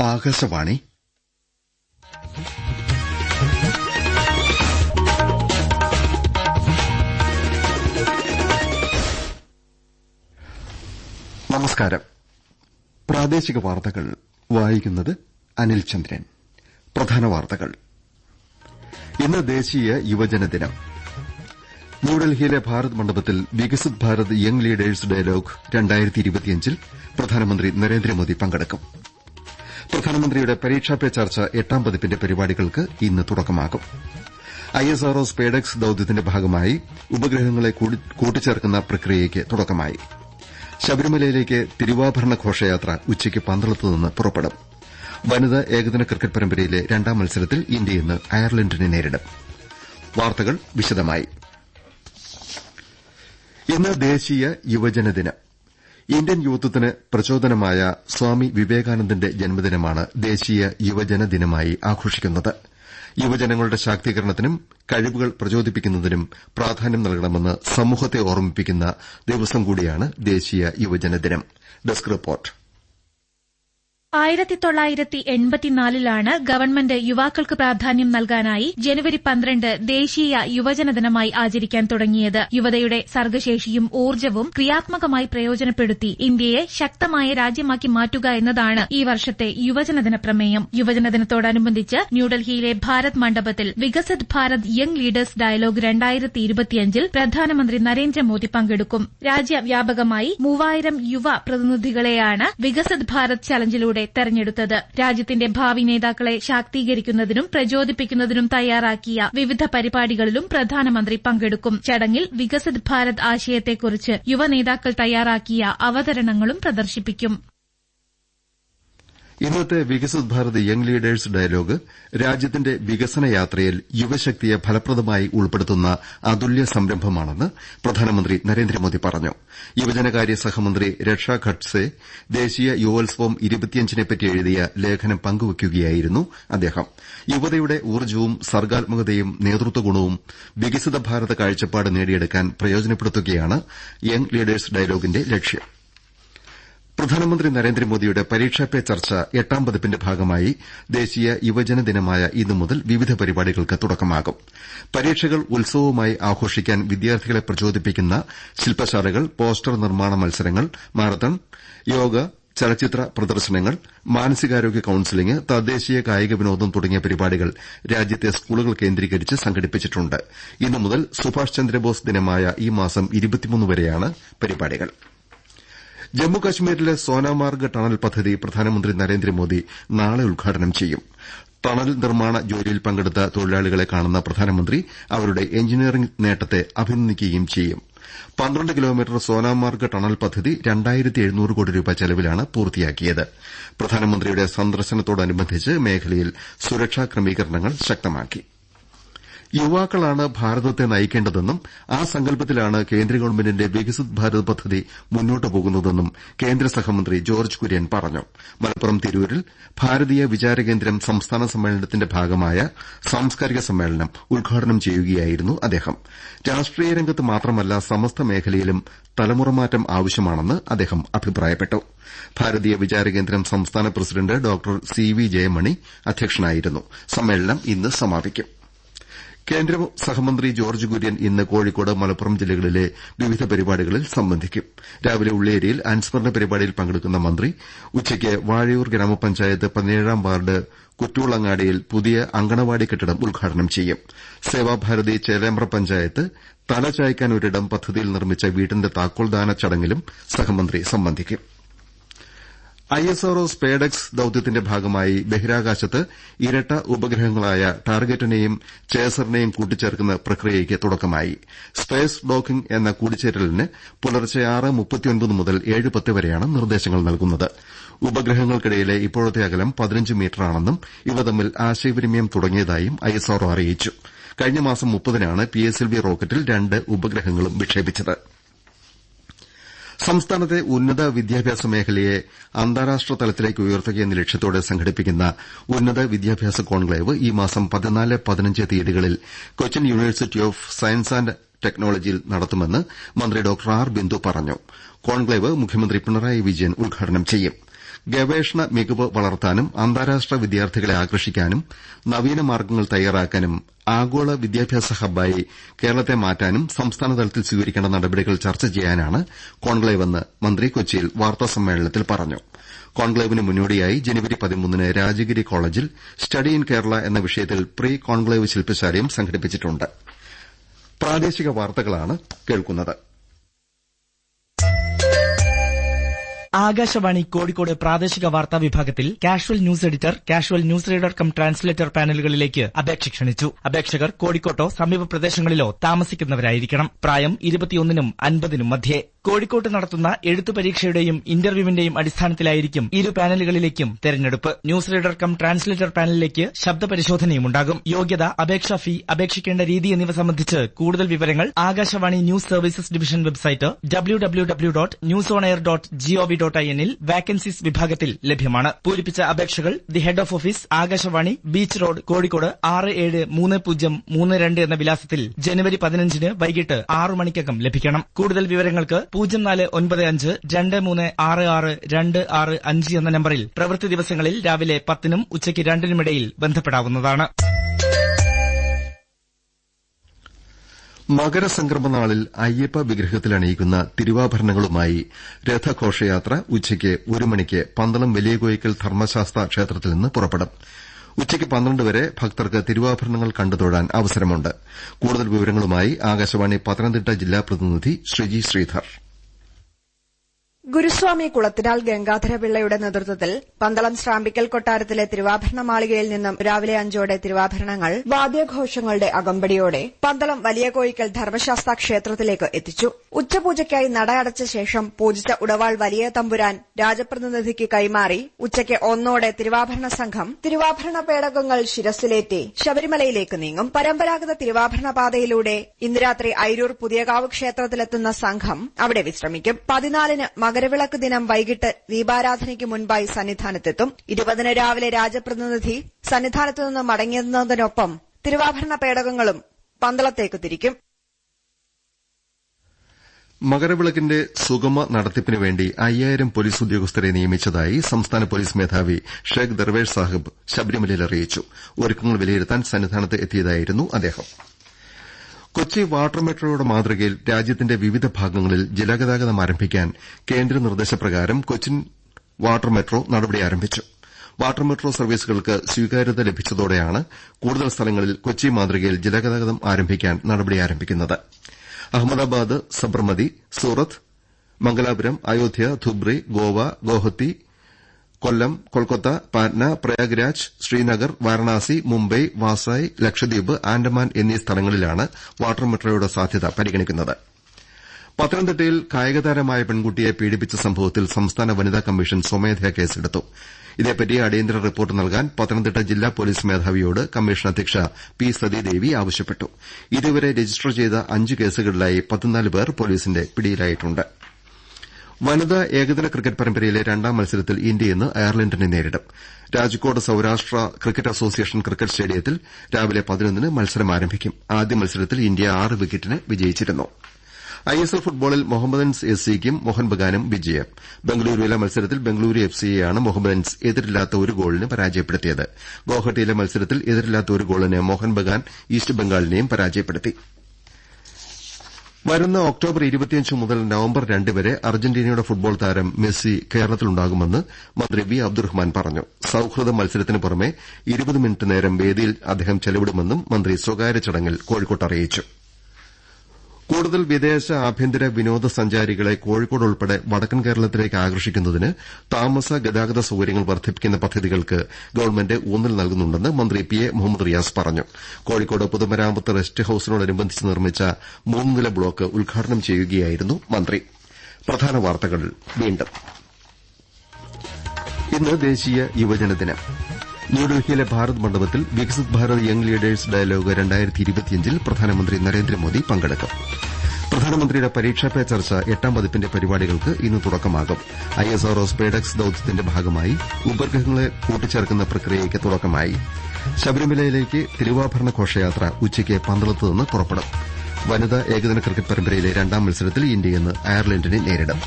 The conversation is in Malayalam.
ആകാശവാണി. നമസ്കാരം. പ്രാദേശിക വാർത്തകൾ വായിക്കുന്നത് അനിൽ ചന്ദ്രൻ. പ്രധാന വാർത്തകൾ. ഇന്ന് ദേശീയ യുവജന ദിനം. ന്യൂഡൽഹിയിലെ ഭാരത് മണ്ഡപത്തിൽ Viksit Bharat young leaders dialogue ൽ പ്രധാനമന്ത്രി നരേന്ദ്രമോദി പങ്കെടുക്കും. പ്രധാനമന്ത്രിയുടെ പരീക്ഷാ പേ ചർച്ച എട്ടാം പതിപ്പിന്റെ പരിപാടികൾക്ക് ഇന്ന് തുടക്കമാകും. ഐഎസ്ആർഒ സ്പേഡക്സ് ദൌത്യത്തിന്റെ ഭാഗമായി ഉപഗ്രഹങ്ങളെ കൂട്ടിച്ചേർക്കുന്ന പ്രക്രിയയ്ക്ക് തുടക്കമായി. ശബരിമലയിലേക്ക് തിരുവാഭരണ ഘോഷയാത്ര ഉച്ചയ്ക്ക് പന്തളത്ത് നിന്ന് പുറപ്പെടും. വനിതാ ഏകദിന ക്രിക്കറ്റ് പരമ്പരയിലെ രണ്ടാം മത്സരത്തിൽ ഇന്ത്യ ഇന്ന് അയർലൻഡിനെ നേരിടും. വാർത്തകൾ വിശദമായി. ഇന്ന് ദേശീയ യുവജന ദിനം. ഇന്ത്യൻ യുവത്വത്തിന് പ്രചോദനമായ സ്വാമി വിവേകാനന്ദന്റെ ജന്മദിനമാണ് ദേശീയ യുവജന ദിനമായി ആഘോഷിക്കുന്നത്. യുവജനങ്ങളുടെ ശാക്തീകരണത്തിനും കഴിവുകൾ പ്രചോദിപ്പിക്കുന്നതിനും പ്രാധാന്യം നൽകണമെന്ന് സമൂഹത്തെ ഓർമ്മിപ്പിക്കുന്ന ദിവസം കൂടിയാണ് ദേശീയ യുവജന ദിനം. Desk report. ആയിരത്തി തൊള്ളായിരത്തി എൺപത്തിനാലിലാണ് ഗവൺമെന്റ് യുവാക്കൾക്ക് പ്രാധാന്യം നൽകാനായി ജനുവരി പന്ത്രണ്ട് ദേശീയ യുവജന ദിനമായി ആചരിക്കാൻ തുടങ്ങിയത്. യുവതയുടെ സർഗശേഷിയും ഊർജവും ക്രിയാത്മകമായി പ്രയോജനപ്പെടുത്തി ഇന്ത്യയെ ശക്തമായ രാജ്യമാക്കി മാറ്റുക എന്നതാണ് ഈ വർഷത്തെ യുവജനദിന പ്രമേയം. യുവജനദിനത്തോടനുബന്ധിച്ച് ന്യൂഡൽഹിയിലെ ഭാരത് മണ്ഡപത്തിൽ Viksit Bharat young leaders dialogue രണ്ടായിരത്തി ഇരുപത്തിയഞ്ചിൽ പ്രധാനമന്ത്രി നരേന്ദ്രമോദി പങ്കെടുക്കും. രാജ്യവ്യാപകമായി മൂവായിരം യുവ പ്രതിനിധികളെയാണ് വികസിത് ഭാരത് ചലഞ്ചിലൂടെ തെരഞ്ഞെടുത്തത്. രാജ്യത്തിന്റെ ഭാവി നേതാക്കളെ ശാക്തീകരിക്കുന്നതിനും പ്രചോദിപ്പിക്കുന്നതിനും തയ്യാറാക്കിയ വിവിധ പരിപാടികളിലും പ്രധാനമന്ത്രി പങ്കെടുക്കും. ചടങ്ങിൽ വികസിത് ഭാരത് ആശയത്തെക്കുറിച്ച് യുവനേതാക്കൾ തയ്യാറാക്കിയ അവതരണങ്ങളും പ്രദർശിപ്പിക്കും. ഇന്നത്തെ Viksit Bharat young leaders dialogue രാജ്യത്തിന്റെ വികസന യാത്രയിൽ യുവശക്തിയെ ഫലപ്രദമായി ഉൾപ്പെടുത്തുന്ന അതുല്യ സംരംഭമാണെന്ന് പ്രധാനമന്ത്രി നരേന്ദ്രമോദി പറഞ്ഞു. യുവജനകാര്യ സഹമന്ത്രി രക്ഷാ ഖഡ്സെ ദേശീയ യുവോത്സവം ഇരുപത്തിയഞ്ചിനെപ്പറ്റി എഴുതിയ ലേഖനം പങ്കുവയ്ക്കുകയായിരുന്നു അദ്ദേഹം. യുവതയുടെ ഊർജവും സർഗാത്മകതയും നേതൃത്വ ഗുണവും വികസിത ഭാരത കാഴ്ചപ്പാട് നേടിയെടുക്കാൻ പ്രയോജനപ്പെടുത്തുകയാണ് യങ് ലീഡേഴ്സ് ഡയലോഗിന്റെ ലക്ഷ്യം. പ്രധാനമന്ത്രി നരേന്ദ്രമോദിയുടെ പരീക്ഷാ പേ ചർച്ച എട്ടാം പതിപ്പിന്റെ ഭാഗമായി ദേശീയ യുവജന ദിനമായ ഇന്നു മുതൽ വിവിധ പരിപാടികൾക്ക് തുടക്കമാകും. പരീക്ഷകൾ ഉത്സവമായി ആഘോഷിക്കാൻ വിദ്യാർത്ഥികളെ പ്രചോദിപ്പിക്കുന്ന ശില്പശാലകൾ പോസ്റ്റർ നിർമ്മാണ മത്സരങ്ങൾ മാരത്തൺ യോഗ ചലച്ചിത്ര പ്രദർശനങ്ങൾ മാനസികാരോഗ്യ കൌൺസിലിംഗ് തദ്ദേശീയ കായിക വിനോദം തുടങ്ങിയ പരിപാടികൾ രാജ്യത്തെ സ്കൂളുകൾ കേന്ദ്രീകരിച്ച് സംഘടിപ്പിച്ചിട്ടുണ്ട്. ഇന്നു മുതൽ സുഭാഷ് ചന്ദ്രബോസ് ദിനമായ ഈ മാസം വരെയാണ് പരിപാടികൾ. ജമ്മുകശ്മീരിലെ സോനാമാർഗ് ടണൽ പദ്ധതി പ്രധാനമന്ത്രി നരേന്ദ്രമോദി നാളെ ഉദ്ഘാടനം ചെയ്യും. ടണൽ നിർമ്മാണ ജോലിയിൽ പങ്കെടുത്ത തൊഴിലാളികളെ കാണുന്ന പ്രധാനമന്ത്രി അവരുടെ എഞ്ചിനീയറിംഗ് നേട്ടത്തെ അഭിനന്ദിക്കുകയും ചെയ്യും. പന്ത്രണ്ട് കിലോമീറ്റർ സോനാമാർഗ് ടണൽ പദ്ധതി രണ്ടായിരത്തി എഴുന്നൂറ് കോടി രൂപ ചെലവിലാണ് പൂർത്തിയാക്കിയത്. പ്രധാനമന്ത്രിയുടെ സന്ദർശനത്തോടനുബന്ധിച്ച് മേഖലയിൽ സുരക്ഷാ ക്രമീകരണങ്ങൾ ശക്തമാക്കി. യുവാക്കളാണ് ഭാരതത്തെ നയിക്കേണ്ടതെന്നും ആ സങ്കല്പത്തിലാണ് കേന്ദ്ര ഗവൺമെന്റിന്റെ വികസിത് ഭാരത് പദ്ധതി മുന്നോട്ട് പോകുന്നതെന്നും കേന്ദ്ര സഹമന്ത്രി ജോർജ് കുര്യൻ പറഞ്ഞു. മലപ്പുറം തിരൂരിൽ ഭാരതീയ വിചാരകേന്ദ്രം സംസ്ഥാന സമ്മേളനത്തിന്റെ ഭാഗമായ സാംസ്കാരിക സമ്മേളനം ഉദ്ഘാടനം ചെയ്യുകയായിരുന്നു അദ്ദേഹം. രാഷ്ട്രീയ രംഗത്ത് മാത്രമല്ല സമസ്ത മേഖലയിലും തലമുറമാറ്റം ആവശ്യമാണെന്ന് അദ്ദേഹം അഭിപ്രായപ്പെട്ടു. ഭാരതീയ വിചാരകേന്ദ്രം സംസ്ഥാന president doctor C V Jayamani അധ്യക്ഷനായിരുന്നു. സമ്മേളനം ഇന്ന് സമാപിക്കും. കേന്ദ്ര സഹമന്ത്രി ജോർജ് കുര്യൻ ഇന്ന് കോഴിക്കോട് മലപ്പുറം ജില്ലകളിലെ വിവിധ പരിപാടികളിൽ സംബന്ധിക്കും. രാവിലെ ഉള്ളേരിയിൽ അനുസ്മരണ പരിപാടിയിൽ പങ്കെടുക്കുന്ന മന്ത്രി ഉച്ചയ്ക്ക് വാഴയൂർ ഗ്രാമപഞ്ചായത്ത് പതിനേഴാം വാർഡ് കുറ്റൂളങ്ങാടിയിൽ പുതിയ അങ്കണവാടി കെട്ടിടം ഉദ്ഘാടനം ചെയ്യും. സേവാഭാരതി ചേലേമ്പ്ര പഞ്ചായത്ത് തല ചായ്ക്കാൻ ഒരിടം പദ്ധതിയിൽ നിർമ്മിച്ച വീടിന്റെ താക്കോൽദാന ചടങ്ങിലും സഹമന്ത്രി സംബന്ധിക്കും. ഐഎസ്ആർഒ സ്പേഡെക്സ് ദൌത്യത്തിന്റെ ഭാഗമായി ബഹിരാകാശത്ത് ഇരട്ട ഉപഗ്രഹങ്ങളായ ടാർഗറ്റിനെയും ചേസറിനെയും കൂട്ടിച്ചേർക്കുന്ന പ്രക്രിയയ്ക്ക് തുടക്കമായി. സ്പേസ് ഡോക്കിംഗ് എന്ന കൂടിച്ചേരലിന് പുലർച്ചെ ആറ് മുപ്പത്തിയൊൻപത് മുതൽ ഏഴ് പത്ത് വരെയാണ് നിർദ്ദേശങ്ങൾ നൽകുന്നത്. ഉപഗ്രഹങ്ങൾക്കിടയിലെ ഇപ്പോഴത്തെ അകലം പതിനഞ്ച് മീറ്ററാണെന്നും ഇവ തമ്മിൽ ആശയവിനിമയം തുടങ്ങിയതായും ഐഎസ്ആർഒ അറിയിച്ചു. കഴിഞ്ഞ മാസം മുപ്പതിനാണ് പിഎസ്എൽവി റോക്കറ്റിൽ രണ്ട് ഉപഗ്രഹങ്ങളും വിക്ഷേപിച്ചത്. സംസ്ഥാനത്തെ ഉന്നത വിദ്യാഭ്യാസ മേഖലയെ അന്താരാഷ്ട്ര തലത്തിലേക്ക് ഉയർത്തുക എന്ന ലക്ഷ്യത്തോടെ സംഘടിപ്പിക്കുന്ന ഉന്നത വിദ്യാഭ്യാസ കോൺക്ലേവ് ഈ മാസം പതിനാല് പതിനഞ്ച് തീയതികളിൽ Cochin university of science and ടെക്നോളജിയിൽ നടത്തുമെന്ന് മന്ത്രി ഡോക്ടർ ആർ ബിന്ദു പറഞ്ഞു. കോൺക്ലേവ് മുഖ്യമന്ത്രി പിണറായി വിജയൻ ഉദ്ഘാടനം ചെയ്യും. ഗവേഷണ മികവ് വളർത്താനും അന്താരാഷ്ട്ര വിദ്യാർത്ഥികളെ ആകർഷിക്കാനും നവീന മാർഗങ്ങൾ തയ്യാറാക്കാനും ആഗോള വിദ്യാഭ്യാസ ഹബ്ബായി കേരളത്തെ മാറ്റാനും സംസ്ഥാനതലത്തിൽ സ്വീകരിക്കേണ്ട നടപടികൾ ചർച്ച ചെയ്യാനാണ് കോൺക്ലേവെന്ന് മന്ത്രി കൊച്ചിയിൽ വാർത്താ സമ്മേളനത്തിൽ പറഞ്ഞു. കോൺക്ലേവിന് മുന്നോടിയായി ജനുവരി പതിമൂന്നിന് രാജഗിരി കോളേജിൽ സ്റ്റഡി ഇൻ കേരള എന്ന വിഷയത്തിൽ പ്രീ കോൺക്ലേവ് ശില്പശാലയും സംഘടിപ്പിച്ചിട്ടുണ്ട്. പ്രാദേശിക ആകാശവാണി കോഴിക്കോട് പ്രാദേശിക വാർത്താ വിഭാഗത്തിൽ casual news editor casual news reader cum translator പാനലുകളിലേക്ക് അപേക്ഷ ക്ഷണിച്ചു. അപേക്ഷകർ കോഴിക്കോട്ടോ സമീപ പ്രദേശങ്ങളിലോ താമസിക്കുന്നവരായിരിക്കണം. പ്രായം ഇരുപത്തിയൊന്നിനും അൻപതിനും മധ്യേ. കോഴിക്കോട്ട് നടത്തുന്ന എഴുത്തു പരീക്ഷയുടെയും ഇന്റർവ്യൂവിന്റെയും അടിസ്ഥാനത്തിലായിരിക്കും ഇരു പാനലുകളിലേക്കും തെരഞ്ഞെടുപ്പ്. ന്യൂസ് റീഡർ കം ട്രാൻസ്ലേറ്റർ പാനലിലേക്ക് ശബ്ദ പരിശോധനയും ഉണ്ടാകും. യോഗ്യത അപേക്ഷാ ഫീ അപേക്ഷിക്കേണ്ട രീതി എന്നിവ സംബന്ധിച്ച് കൂടുതൽ വിവരങ്ങൾ Akashvani news services division website W W W dot news on air dot gov dot I എന്നിൽ വാക്കൻസീസ് വിഭാഗത്തിൽ ലഭ്യമാണ്. പൂരിപ്പിച്ച അപേക്ഷകൾ the head of office Akashvani beach road Kozhikode ആറ് ഏഴ് മൂന്ന് പൂജ്യം മൂന്ന് രണ്ട് എന്ന വിലാസത്തിൽ ജനുവരി പതിനഞ്ചിന് വൈകിട്ട് ആറു മണിക്കകം ലഭിക്കണം. കൂടുതൽ വിവരങ്ങൾക്ക് പൂജ്യം നാല് ഒൻപത് അഞ്ച് രണ്ട് മൂന്ന് ആറ് ആറ് രണ്ട് ആറ് അഞ്ച് എന്ന നമ്പറിൽ പ്രവൃത്തി ദിവസങ്ങളിൽ രാവിലെ പത്തിനും ഉച്ചയ്ക്ക് രണ്ടിനുമിടയിൽ ബന്ധപ്പെടാവുന്നതാണ്. മകരസംക്രമനാളിൽ അയ്യപ്പ വിഗ്രഹത്തിൽ അണിയിക്കുന്ന തിരുവാഭരണങ്ങളുമായി രഥഘോഷയാത്ര ഉച്ചയ്ക്ക് ഒരു മണിക്ക് പന്തളം വലിയകോയിക്കൽ ധർമ്മശാസ്ത്ര ക്ഷേത്രത്തിൽ നിന്ന് പുറപ്പെടും. ഉച്ചയ്ക്ക് പന്ത്രണ്ട് വരെ ഭക്തർക്ക് തിരുവാഭരണങ്ങൾ കണ്ടുതൊഴാൻ അവസരമുണ്ട്. കൂടുതൽ വിവരങ്ങളുമായി ആകാശവാണി പത്തനംതിട്ട ജില്ലാ പ്രതിനിധി ശ്രീജി ശ്രീധർ. ഗുരുസ്വാമി കുളത്തിനാൽ ഗംഗാധരപിള്ളയുടെ നേതൃത്വത്തിൽ പന്തളം ശ്രാമ്പിക്കൽ കൊട്ടാരത്തിലെ തിരുവാഭരണ മാളികയിൽ നിന്നും രാവിലെ അഞ്ചോടെ തിരുവാഭരണങ്ങൾ വാദ്യഘോഷങ്ങളുടെ അകമ്പടിയോടെ പന്തളം വലിയ കോയിക്കൽ ധർമ്മശാസ്ത്ര ക്ഷേത്രത്തിലേക്ക് എത്തിച്ചു. ഉച്ചപൂജയ്ക്കായി നട അടച്ച ശേഷം പൂജിച്ച ഉടവാൾ വലിയ തമ്പുരാൻ രാജപ്രതിനിധിക്ക് കൈമാറി ഉച്ചയ്ക്ക് ഒന്നോടെ തിരുവാഭരണ സംഘം തിരുവാഭരണ പേടകങ്ങൾ ശിരസിലേറ്റി ശബരിമലയിലേക്ക് നീങ്ങും. പരമ്പരാഗത തിരുവാഭരണ പാതയിലൂടെ ഇന്ന് രാത്രി ഐരൂർ പുതിയകാവ് ക്ഷേത്രത്തിലെത്തുന്ന സംഘം അവിടെ വിശ്രമിക്കും. പതിനാലിന് മകരവിളക്ക് ദിനം വൈകിട്ട് ദീപാരാധനയ്ക്ക് മുൻപായി സന്നിധാനത്തെത്തും. ഇരുപതിന് രാവിലെ രാജപ്രതിനിധി സന്നിധാനത്തു നിന്ന് മടങ്ങുന്നതിനൊപ്പം തിരുവാഭരണ പേടകങ്ങളും പന്തളത്തേക്ക് തിരിക്കും. മകരവിളക്കിന്റെ സുഗമ നടത്തിപ്പിന് വേണ്ടി അയ്യായിരം പോലീസ് ഉദ്യോഗസ്ഥരെ നിയമിച്ചതായി സംസ്ഥാന പോലീസ് മേധാവി ഷേഖ് ദർവേഷ് സാഹിബ് ശബരിമലയിൽ അറിയിച്ചു. ഒരുക്കങ്ങൾ വിലയിരുത്താൻ സന്നിധാനത്ത് എത്തിയതായിരുന്നു അദ്ദേഹം. കൊച്ചി വാട്ടർ മെട്രോയുടെ മാതൃകയിൽ രാജ്യത്തിന്റെ വിവിധ ഭാഗങ്ങളിൽ ജലഗതാഗതം ആരംഭിക്കാൻ കേന്ദ്ര നിർദ്ദേശപ്രകാരം കൊച്ചിൻ വാട്ടർ മെട്രോ നടപടി ആരംഭിച്ചു. വാട്ടർ മെട്രോ സർവീസുകൾക്ക് സ്വീകാര്യത ലഭിച്ചതോടെയാണ് കൂടുതൽ സ്ഥലങ്ങളിൽ കൊച്ചി മാതൃകയിൽ ജലഗതാഗതം ആരംഭിക്കാൻ നടപടി ആരംഭിക്കുന്നത്. അഹമ്മദാബാദ് സബർമതി സൂറത്ത് മംഗലാപുരം അയോധ്യ ധുബ്രി ഗോവ ഗോഹത്തി കൊല്ലം കൊൽക്കത്ത പാറ്റ്ന പ്രയാഗ്രാജ് ശ്രീനഗർ വാരണാസി മുംബൈ വാസായ് ലക്ഷദ്വീപ് ആൻഡമാൻ എന്നീ സ്ഥലങ്ങളിലാണ് വാട്ടർ മെട്രോയുടെ സാധ്യത പരിഗണിക്കുന്നത്. പത്തനംതിട്ടയിൽ കായികതാരമായ പെൺകുട്ടിയെ പീഡിപ്പിച്ച സംഭവത്തിൽ സംസ്ഥാന വനിതാ കമ്മീഷൻ സ്വമേധയാ കേസെടുത്തു. ഇതേപ്പറ്റി അടിയന്തര റിപ്പോർട്ട് നൽകാൻ പത്തനംതിട്ട ജില്ലാ പോലീസ് മേധാവിയോട് കമ്മീഷൻ അധ്യക്ഷ പി സതീദേവി ആവശ്യപ്പെട്ടു. ഇതുവരെ രജിസ്റ്റർ ചെയ്ത അഞ്ച് കേസുകളിലായി പേർ പോലീസിന്റെ പിടിയിലായിട്ടുണ്ട്. വനിതാ ഏകദിന ക്രിക്കറ്റ് പരമ്പരയിലെ രണ്ടാം മത്സരത്തിൽ ഇന്ത്യ ഇന്ന് അയർലന്റിനെ നേരിടും. Rajkot Saurashtra cricket association cricket സ്റ്റേഡിയത്തിൽ രാവിലെ പതിനൊന്നിന് മത്സരം ആരംഭിക്കും. ആദ്യ മത്സരത്തിൽ ഇന്ത്യ ആറ് വിക്കറ്റിന് വിജയിച്ചിരുന്നു. ഐഎസ്എൽ ഫുട്ബോളിൽ മൊഹമ്മദൻസ് എസ് സിക്കും മോഹൻ ബഗാനും വിജയം. ബംഗളൂരുവിലെ മത്സരത്തിൽ ബംഗളൂരു എഫ് സിയെയാണ് മൊഹമ്മദൻസ് എതിരില്ലാത്ത ഒരു ഗോളിന് പരാജയപ്പെടുത്തിയത്. ഗോഹട്ടിയിലെ മത്സരത്തിൽ എതിരില്ലാത്ത ഒരു ഗോളിന് മോഹൻ ബഗാൻ ഈസ്റ്റ് ബംഗാളിനെയും പരാജയപ്പെടുത്തി. വരുന്ന ഒക്ടോബർ ഇരുപത്തിയഞ്ച് മുതൽ നവംബർ രണ്ട് വരെ അർജന്റീനയുടെ ഫുട്ബോൾ താരം മെസ്സി കേരളത്തിലുണ്ടാകുമെന്ന് മന്ത്രി വി അബ്ദുറഹ്മാൻ പറഞ്ഞു. സൌഹൃദ മത്സരത്തിന് പുറമെ ഇരുപത് മിനിറ്റ് നേരം വേദിയിൽ അദ്ദേഹം ചെലവിടുമെന്നും മന്ത്രി സ്വകാര്യ ചടങ്ങിൽ കോഴിക്കോട്ട് അറിയിച്ചു. കൂടുതൽ വിദേശ ആഭ്യന്തര വിനോദ സഞ്ചാരികളെ കോഴിക്കോട് ഉൾപ്പെടെ വടക്കൻ കേരളത്തിലേക്ക് ആകർഷിക്കുന്നതിന് താമസ ഗതാഗത സൌകര്യങ്ങൾ വർദ്ധിപ്പിക്കുന്ന പദ്ധതികൾക്ക് ഗവൺമെന്റ് ഊന്നൽ നൽകുന്നുണ്ടെന്ന് മന്ത്രി പി എ മുഹമ്മദ് റിയാസ് പറഞ്ഞു. കോഴിക്കോട് പുതുമരാമത്ത് റെസ്റ്റ് ഹൌസിനോടനുബന്ധിച്ച് നിർമ്മിച്ച മൂന്ന് നില ബ്ലോക്ക് ഉദ്ഘാടനം ചെയ്യുകയായിരുന്നു മന്ത്രി. ഇന്ന് ദേശീയ യുവജന ദിനം. ന്യൂഡൽഹിയിലെ ഭാരത് മണ്ഡപത്തിൽ Viksit Bharat young leaders dialogue ൽ പ്രധാനമന്ത്രി നരേന്ദ്രമോദി പങ്കെടുക്കും. പ്രധാനമന്ത്രിയുടെ പരീക്ഷാ പേ ചർച്ച എട്ടാം പതിപ്പിന്റെ പരിപാടികൾക്ക് ഇന്ന് തുടക്കമാകും. ഐഎസ്ആർഒ സ്പേഡക്സ് ദൌത്യത്തിന്റെ ഭാഗമായി ഉപഗ്രഹങ്ങളെ കൂട്ടിച്ചേർക്കുന്ന പ്രക്രിയയ്ക്ക് തുടക്കമായി. ശബരിമലയിലേക്ക് തിരുവാഭരണ ഘോഷയാത്ര ഉച്ചയ്ക്ക് പന്തളത്ത് നിന്ന് പുറപ്പെടും. വനിതാ ഏകദിന ക്രിക്കറ്റ് പരമ്പരയിലെ രണ്ടാം മത്സരത്തിൽ ഇന്ത്യ ഇന്ന് അയർലൻഡിനെ നേരിടും.